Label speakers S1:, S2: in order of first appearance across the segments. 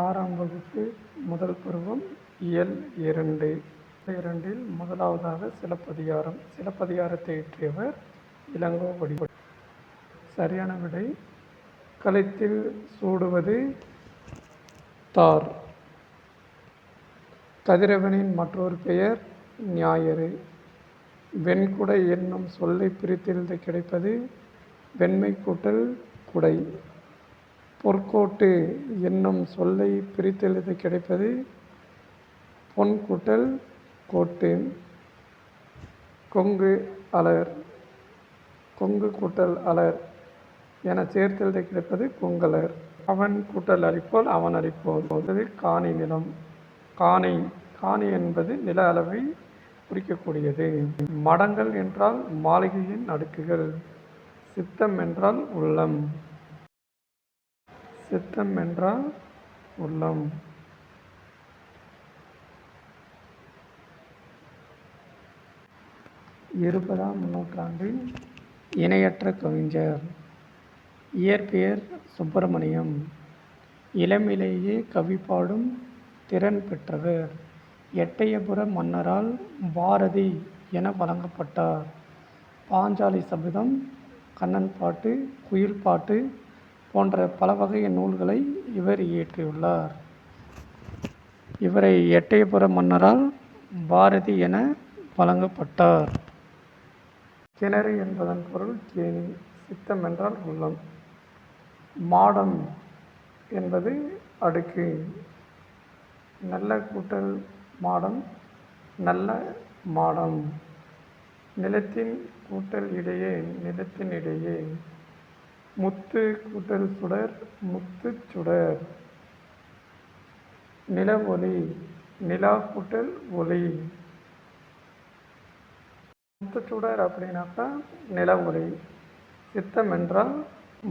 S1: ஆறாம் வகுப்பு முதல் பருவம் இயல் இரண்டு. இரண்டில் முதலாவதாக சிலப்பதிகாரம். சிலப்பதிகாரத்தை இயற்றியவர் இளங்கோவடிகள் சரியான விடை கலைத்தில் சூடுவது தார். கதிரவனின் மற்றொரு பெயர் ஞாயிறு. வெண்குடை என்னும் சொல்லை பிரித்தெழுத கிடைப்பது வெண்மை கூட்டல் குடை. பொற்கோட்டு என்னும் சொல்லை பிரித்தெழுத கிடைப்பது பொன் கூட்டல் கோட்டு. கொங்கு அலர். கொங்கு கூட்டல் அலர் என சேர்த்தெழுத கிடைப்பது கொங்கலர். அவன் கூட்டல் அரிப்போல் அவன் அரிப்போல். அது காணி நிலம். காணி. காணி என்பது நில அளவை குறிக்கக்கூடியது. மடங்கள் என்றால் மாளிகையின் அடுக்குகள் சித்தம் என்றால் உள்ளம். சித்தம் என்றால் உள்ளம். இருபதாம் நூற்றாண்டின் இணையற்ற கவிஞர் இயற்பெயர் சுப்பிரமணியம். இளமிலேயே கவி பாடும் திறன் பெற்றவர் எட்டயபுர மன்னரால் பாரதி என வழங்கப்பட்டார். பாஞ்சாலி சபதம் கண்ணன் பாட்டு குயில் பாட்டு போன்ற பல வகை நூல்களை இவர் இயற்றியுள்ளார். இவரை எட்டயபுர மன்னரால் பாரதி என வழங்கப்பட்டார். கிணறு என்பதன் பொருள் கேணி சித்தம் என்றால் உள்ளம். மாடம் என்பது அடுக்கு. நல்ல கூட்டல் மாடம் நல்ல மாடம். நிலத்தின் கூட்டல் இடையே நிலத்தின் இடையே. முத்து கூட்டல் சுடர் முத்து சுடர். நில ஒளி நிலா கூட்டல் ஒளி முத்துச்சுடர் அப்படின்னாக்கா நில ஒளி சித்தம் என்றால்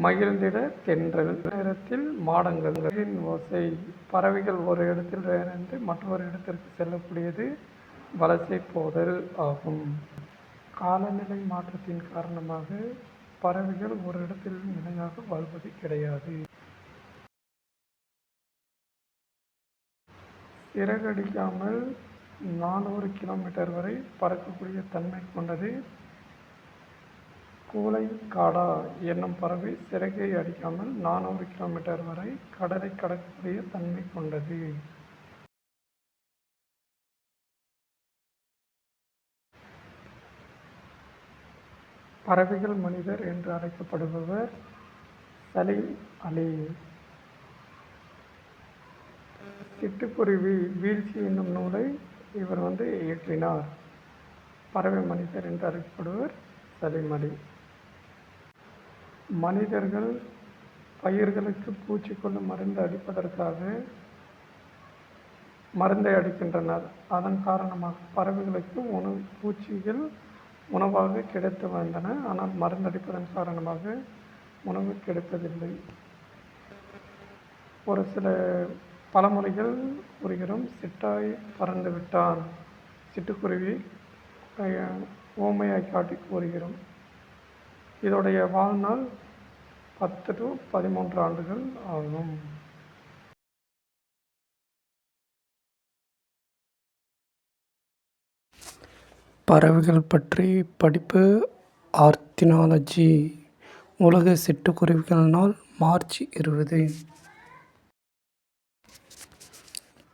S1: மகிழ்ந்திட தென்றல். நேரத்தில் மாடங்கள். ஓசை. பறவைகள் ஒரு இடத்தில் இருந்து மற்றொரு இடத்திற்கு செல்லக்கூடியது வலசை போதல் ஆகும். காலநிலை மாற்றத்தின் காரணமாக பறவைகள் ஒரு இடத்தில் நிலையாக வாழ்வது கிடையாது. சிறகடிக்காமல் நானூறு கிலோமீட்டர் வரை பறக்கக்கூடிய தன்மை கொண்டது கூலை காடா என்னும் பறவை சிறகை அடிக்காமல் நானூறு கிலோமீட்டர் வரை கடலை கடக்கக்கூடிய தன்மை கொண்டது. பறவைகள் மனிதர் என்று அழைக்கப்படுபவர் சலீம் அலி. சிட்டுக்குருவி வீழ்ச்சி என்னும் நூலை இவர் வந்து இயற்றினார். பறவை மனிதர் என்று அழைக்கப்படுவர் சலீம் அலி. மனிதர்கள் பயிர்களுக்கு பூச்சிக்கொள்ளும் மருந்து அடிப்பதற்காக மருந்தை அடிக்கின்றனர். அதன் காரணமாக பறவைகளுக்கு உணவு பூச்சிகள் உணவாக கிடைத்து வந்தன ஆனால் மருந்தடிப்பதன் காரணமாக உணவு கிடைப்பதில்லை. ஒரு சில பழமொழிகள் கூறுகிறோம் சிட்டாய் பறந்து விட்டான். சிட்டுக்குருவி ஓமையாய் காட்டி கூறுகிறோம். இதோடைய வாழ்நாள் பத்து டு பதிமூன்று ஆண்டுகள் ஆகும். பறவைகள் பற்றி படிப்பு ஆர்த்தினாலஜி. உலக சிட்டுக்குருவிகள் நாள் மார்ச் இருபது.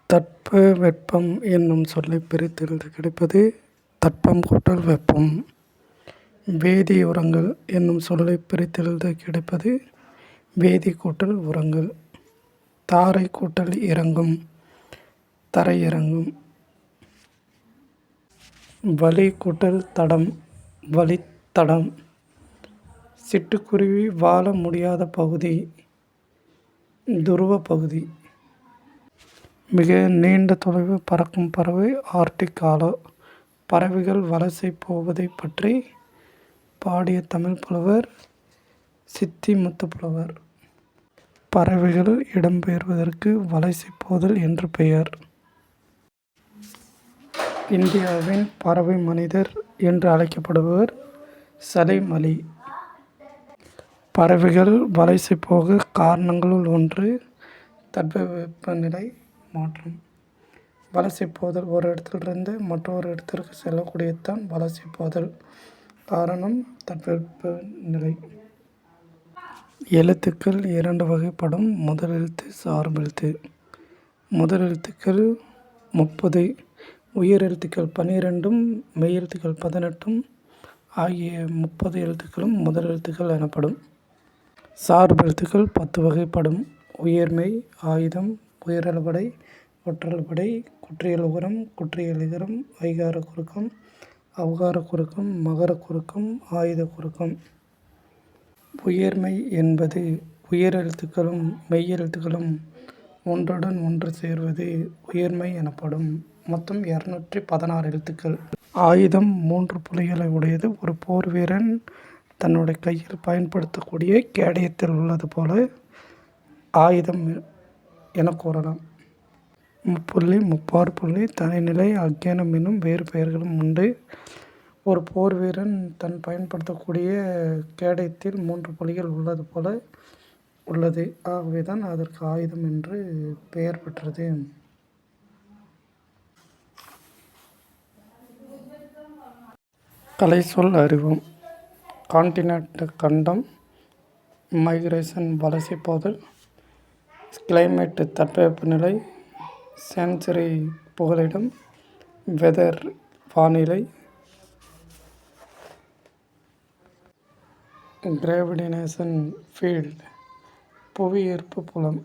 S1: தட்ப வெப்பம் என்னும் சொல்லை பிரித்தெழுந்து கிடைப்பது தட்பம் கூட்டல் வெப்பம். வேதி உரங்கள் என்னும் சொல்லை பிரித்தெழுந்து கிடைப்பது வேதி கூட்டல் உரங்கள். தாரை கூட்டல் இறங்கும். தரையிறங்கும் வலிகூட்டல் தடம் வழித்தடம் சிட்டுக்குருவி வாழ முடியாத பகுதி துருவ பகுதி. மிக நீண்ட தொலைவு பறக்கும் பறவை ஆர்டிக் ஆலோ. பறவைகள் வலசை போவதை பற்றி பாடிய தமிழ் புலவர் சித்தி முத்துப்புலவர் பறவைகள் இடம்பெயர்வதற்கு வலசை போதல் என்று பெயர். இந்தியாவின் பறவை மனிதர் என்று அழைக்கப்படுபவர் சலீம் அலி பறவைகள் வலசை போக காரணங்களுள் ஒன்று தட்பவெப்பநிலை மாற்றம். வலசை போதல் ஒரு இடத்திலிருந்து மற்றொரு இடத்திற்கு செல்லக்கூடியதான் வலசை போதல் காரணம் தட்பவெப்பநிலை. எழுத்துக்கள் இரண்டு வகைப்படும். முதல் எழுத்து சார்பெழுத்து. முதல் எழுத்துக்கள் முப்பது உயிர் எழுத்துக்கள் பன்னிரெண்டும் மெய் எழுத்துக்கள் பதினெட்டும் ஆகிய முப்பது எழுத்துக்களும் முதல் எழுத்துக்கள் எனப்படும். சார்பு எழுத்துக்கள் பத்து வகைப்படும். உயர்மெய் ஆயுதம் உயரழுபடை ஒற்றல்படை குற்றியல் உகரம் குற்றியல் இகரம் ஐகார குறுக்கம் அவகார குறுக்கம் மகர குறுக்கம் ஆயுத குறுக்கம். உயர்மை என்பது உயர் எழுத்துக்களும் மெய் எழுத்துக்களும் ஒன்றுடன் ஒன்று சேர்வது உயர்மை எனப்படும். மொத்தம் இரநூற்றி பதினாறு எழுத்துக்கள். ஆயுதம் மூன்று புலிகளை உடையது. ஒரு போர் வீரன் தன்னுடைய கையில் பயன்படுத்தக்கூடிய கேடயத்தில் உள்ளது போல ஆயுதம் என கூறலாம். முப்புள்ளி முப்பாறு புள்ளி தனிநிலை அக்ஞானம் என்னும் வேறு பெயர்களும் உண்டு. ஒரு போர் வீரன் தன் பயன்படுத்தக்கூடிய கேடயத்தில் மூன்று புலிகள் உள்ளது போல உள்ளது. ஆகவே தான் அதற்கு ஆயுதம் என்று பெயர் பெற்றது. கலை சொல் அறிவோம். கான்டினென்ட் கண்டம் மைக்ரேஷன் வளர்ச்சி போதல் கிளைமேட் தட்பவெப்பநிலை சென்சுரி புகலிடம் வெதர் வானிலை. கிராவிடினேஷன் ஃபீல்ட் புவியீர்ப்பு புலம்.